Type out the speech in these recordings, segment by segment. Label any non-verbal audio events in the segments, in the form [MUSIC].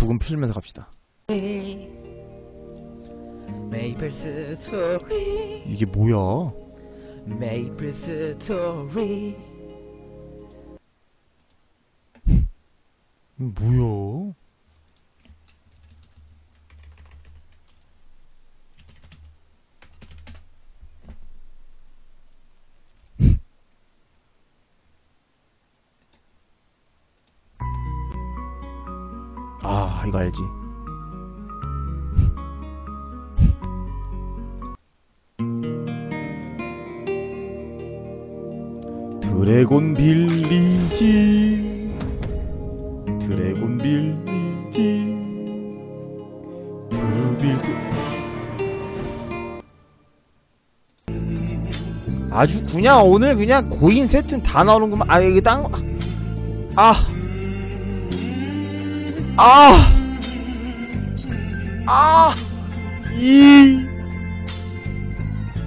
부금 필면서 갑시다. 메이플 스토리 이게 뭐야? 메이플 스토리 뭐야? 아, 이거 알지. [LAUGHS] 드래곤 빌리지 드래곤 빌리지 드빌스 아주 그냥 오늘 그냥 고인 세트는 다 나오는구만 아딴 거. 아. 아. 아. 이.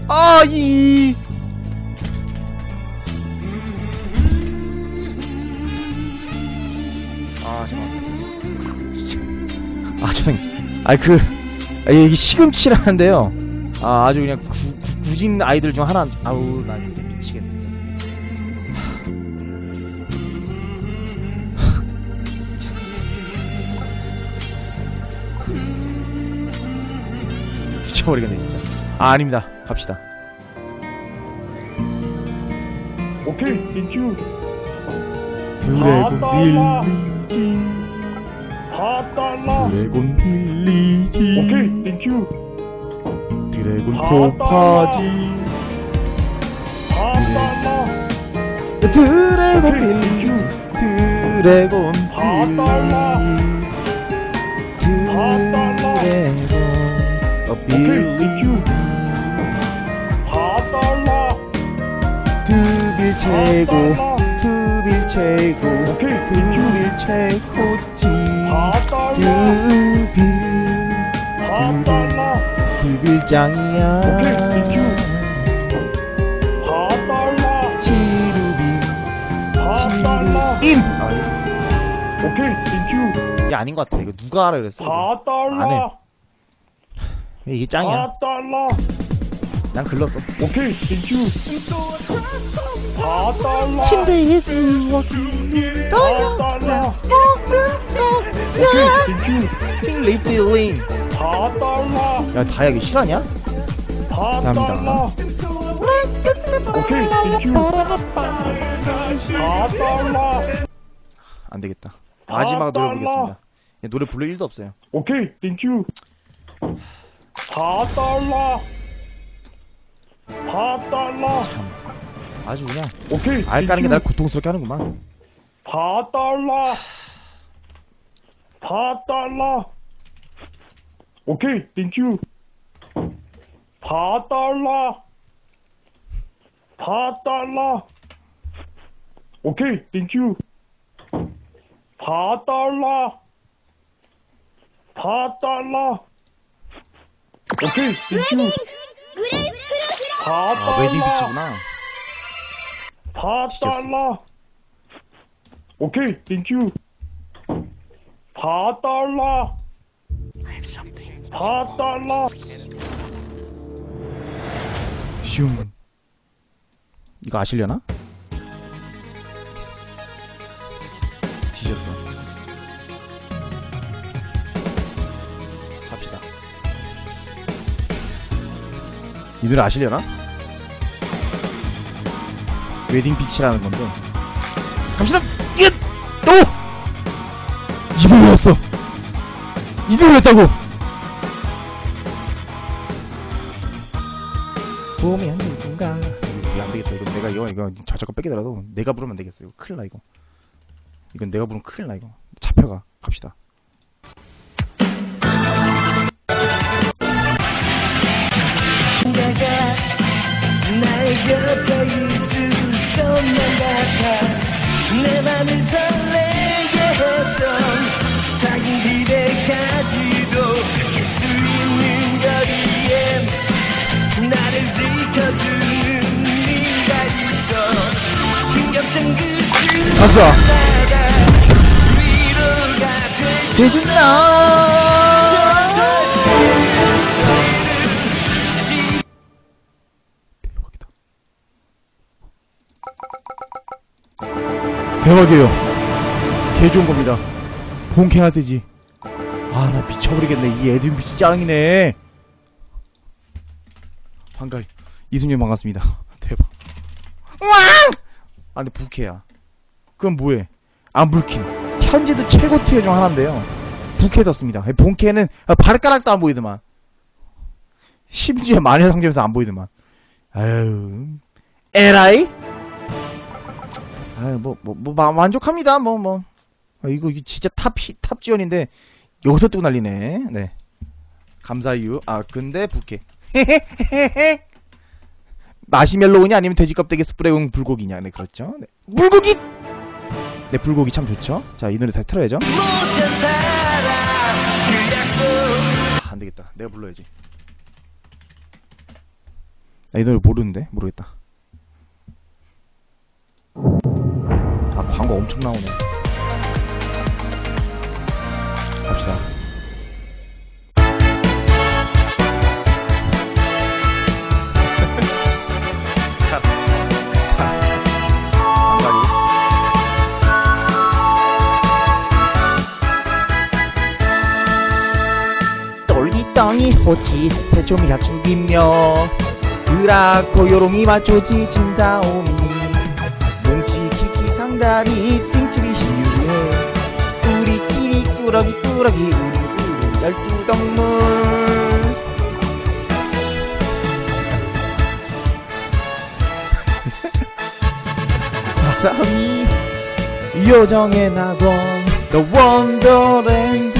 아, 이. 아, 잠깐. 아, 잠깐. 아, 그, 아, 이게 시금치라는데요. 아, 아주 그냥 구, 구, 구진 아이들 중 하나. 아우, 나 진짜 미치겠네. 미쳐버리겠네, 진짜. 아, 아닙니다. 갑시다. 오케이, 땡큐. 드래곤 달라. 빌리지. 4달러. 드래곤 빌리지. 오케이, 땡큐. 드래곤 다 포파지. 4달러. 드래곤 빌리지. 드래곤 다 달라. 빌리지. 다 달라. 드래곤 두빌 최고. 두빌 최고. 두빌 최고지. 4달러. 두빌. 4달러. 두빌. 4달러. 치루비. 4달러. 임! 오케이, 땡큐. 이게 아닌 것 같아. 이거 누가 알아 그랬어? 안 해. 4달러. 이게 짱이야. 4달러. 난 글렀어. 오케이, 땡큐. 4달러. 침대에 누워있는. 4달러. 오케이, 땡큐. 팅리 필링. 4달러. 야, 다이아 이거 실화냐? 4달러. 오케이, 땡큐. 4달러. 안 되겠다. 마지막 노래. 부르겠습니다. 얘 노래 부를 일도 없어요. 오케이, 땡큐. 4달러. 4달러. 참. 아주 그냥 오케이, 알 까는 게 땡큐. 날 고통스럽게 하는구만. 4달러. 4달러. 오케이, 땡큐. 4달러. 4달러. 오케이, 땡큐. 4달러. 4달러. 오케이, 땡큐. 아, 웨딩 4달러. 피치구나. 4달러. 오케이, 땡큐. 4달러. 4달러. 슝. 이거 아시려나? 이 노래 아시려나? 웨딩 피치라는 건데. 갑시다! 끝! 또! 이 노래였어! 이 노래였다고! 보면 누군가 이거 안 되겠다 이거 내가 이거 이거 저작권 뺏기더라도 내가 부르면 안 되겠어 이거 큰일 나 이거 이건 내가 부르면 큰일 나 이거 잡혀가 갑시다 곁에 있을 것만 같아 내 맘을 설레게 했던 작은 기대까지도 수 있는 거리에 나를 지켜주는 네가 있어 힘겹던 그. 순간 대박이에요. 개 좋은 겁니다. 본캐나 되지. 아, 나 미쳐버리겠네. 이 에드윈 비치 짱이네. 반가워요. 이승윤 반갑습니다. [LAUGHS] 대박. 왕! 아, 근데 부캐야. 그럼 뭐해? 안 불킨. 현재도 최고 티어 중 하나인데요. 부캐 떴습니다. 본캐는 발가락도 안 보이더만. 심지어 마녀 상점에서 안 보이더만. 아유, 에라이? 아유, 뭐, 뭐, 뭐, 마- 만족합니다. 뭐, 뭐. 아, 이거, 이거 진짜 탑, 히- 탑 지원인데, 여기서 뜨고 난리네. 네. 감사유. 아, 근데 부캐. [LAUGHS] 마시멜로우냐 아니면 돼지 껍데기 스프레용 불고기냐. 네, 그렇죠. 네. 불고기! 네, 불고기 참 좋죠. 자, 이 노래 다시 틀어야죠. 아, 안 되겠다. 내가 불러야지. 나 이 노래 모르는데? 모르겠다. 아, 광고 엄청 나오네. 갑시다. 똘기덩이 호치 새초미가 죽이며 그라코 요롱이 마초지 진사오미 강다리 찡치리 시유해 우리끼리 꾸러기 꾸러기 우리 우리 열두 동물. 바람이 요정의 낙원 The Wonderland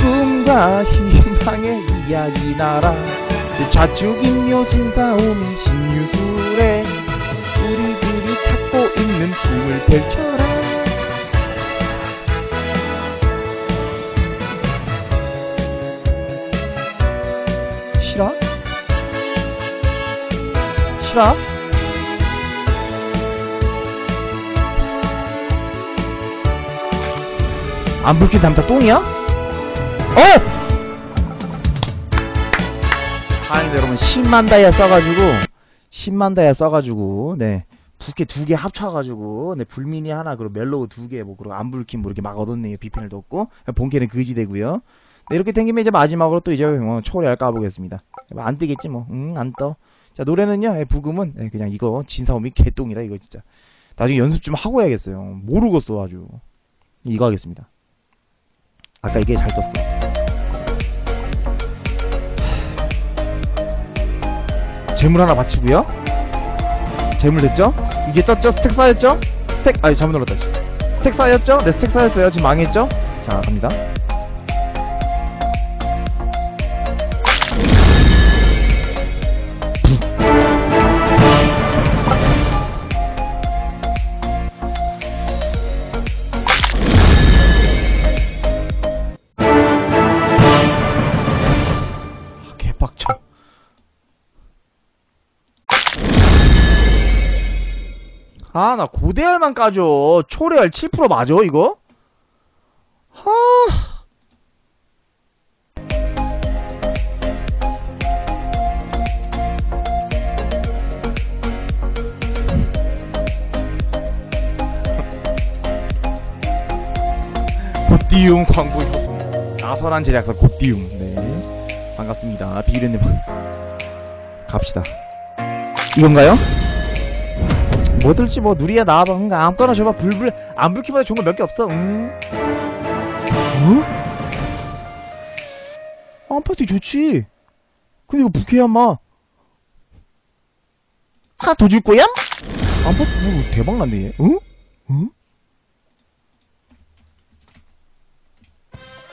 꿈과 희망의 이야기 나라. 좌측인묘 진사오미 신유술에 우리들이 갖고 있는 꿈을 펼쳐라 싫어? 싫어? 안 불킨 담다 똥이야? 어! 다행이다 여러분 10만 다이아 써가지고 10만 다이아 써가지고 네 부캐 두 개 합쳐가지고 네 불미니 하나 그리고 멜로우 두개뭐 그리고 안 불킨 뭐 이렇게 막 얻었네요 비펜을 뒀고 본캐는 그지 되고요. 네 이렇게 땡기면 이제 마지막으로 또 이제 뭐 초래할 까보겠습니다. 뭐안 뜨겠지 뭐응안떠 자 노래는요 예, 부금은 예, 그냥 이거 진사오미 개똥이다 이거 진짜. 나중에 연습 좀 하고 해야겠어요. 모르겠어 아주. 이거 하겠습니다. 아까 이게 잘 떴어. 재물 하나 바치고요. 재물 됐죠? 이제 떴죠? 스택 쌓였죠? 스택 아니 잘못 눌렀다 스택 쌓였죠? 네 스택 쌓였어요 지금 망했죠? 자 갑니다 아, 나 고대알만 까줘. 초래알 7% 맞아, 이거? 하. 곧디움 광고 있었습니다. 나선한 제작사 곧디움. 네. 반갑습니다. 비그레님. 갑시다. 이건가요? 뭐 들지 뭐 누리야 나와봐 응 아무거나 줘봐 불불 안 불키보다 좋은 거 몇 개 없어 응 어? 아파트 좋지 근데 이거 부캐야 마 하나 더 줄 거야? 아파트 뭐 대박 났네 얘 응? 응?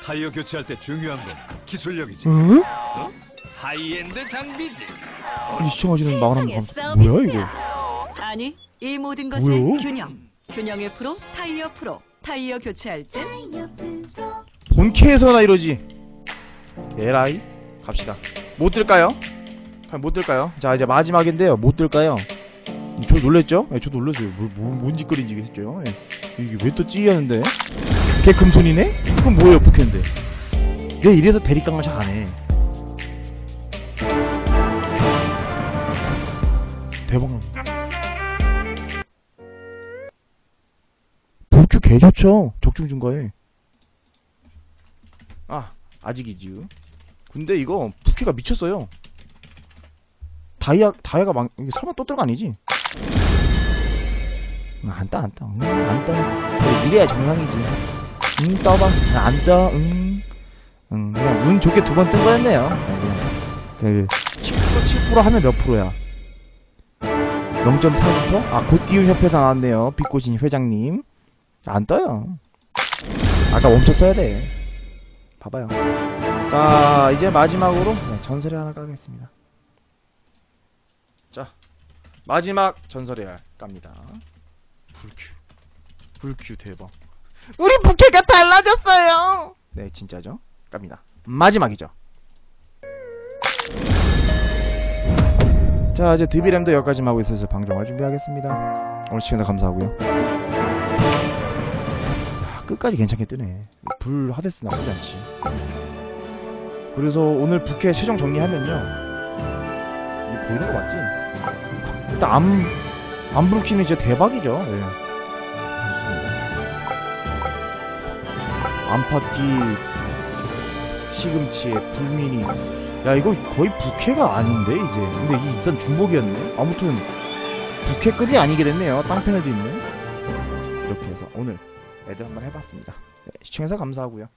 타이어 교체할 때 중요한 건 기술력이지. 응? 하이엔드 장비지. 이 시청하시는 마흔 감사 뭐야 이거 아니, 이 모든 것의 뭐요? 균형. 균형의 프로, 타이어 프로. 타이어 교체할 땐 본캐에서나 이러지 에라이 갑시다 못 들까요? 과연 못 들까요? 자 이제 마지막인데요 못 들까요? 저 놀랬죠? 예, 저 놀랐어요 뭐, 뭐, 뭔 짓거리인지 했죠 예. 이게 왜 또 찌였는데 걔 금손이네? 그럼 뭐예요 부캐인데 내 이래서 대립강을 잘 안 해 대박 개 좋죠 적중 증가에 아 아직이지요 근데 이거 부캐가 미쳤어요 다이아 다이아가 막 이게 설마 또 들어가 아니지 응, 안 떠, 안 떠. 응, 안 떠. 이래야 정상이지. 응, 떠봐. 응, 안 떠, 응. 응, 그냥 운 좋게 두 번 뜬 거였네요. 네, 그냥. 그, 7%, 7% 하면 몇 프로야? 0.4%? 아, 곧띄운 협회가 나왔네요. 빛꽃인 회장님. 안 떠요. 아까 멈췄어야 돼. 봐봐요. 자, 이제 마지막으로 네, 전설의 하나 까겠습니다. 자, 마지막 전설의 알 깝니다. 불큐. 불큐 대박. 우리 부캐가 달라졌어요. 네, 진짜죠. 깝니다. 마지막이죠. 자, 이제 드비램도 여기까지만 하고 있어서 방송할 준비하겠습니다. 오늘 시청자 감사하고요. 야, 끝까지 괜찮게 뜨네. 불 하데스 나쁘지 않지. 그래서 오늘 부캐 최종 정리하면요. 이게 보이는 거 맞지? 일단 암, 암브루키는 진짜 대박이죠. 예. 암파티, 시금치에 불미니. 야, 이거 거의 부캐가 아닌데, 이제. 근데 이 일단 중복이었네. 아무튼, 부캐급이 아니게 됐네요. 땅패널도 있네. 이렇게 해서 오늘 애들 한번 해봤습니다. 네, 시청해서 감사하고요.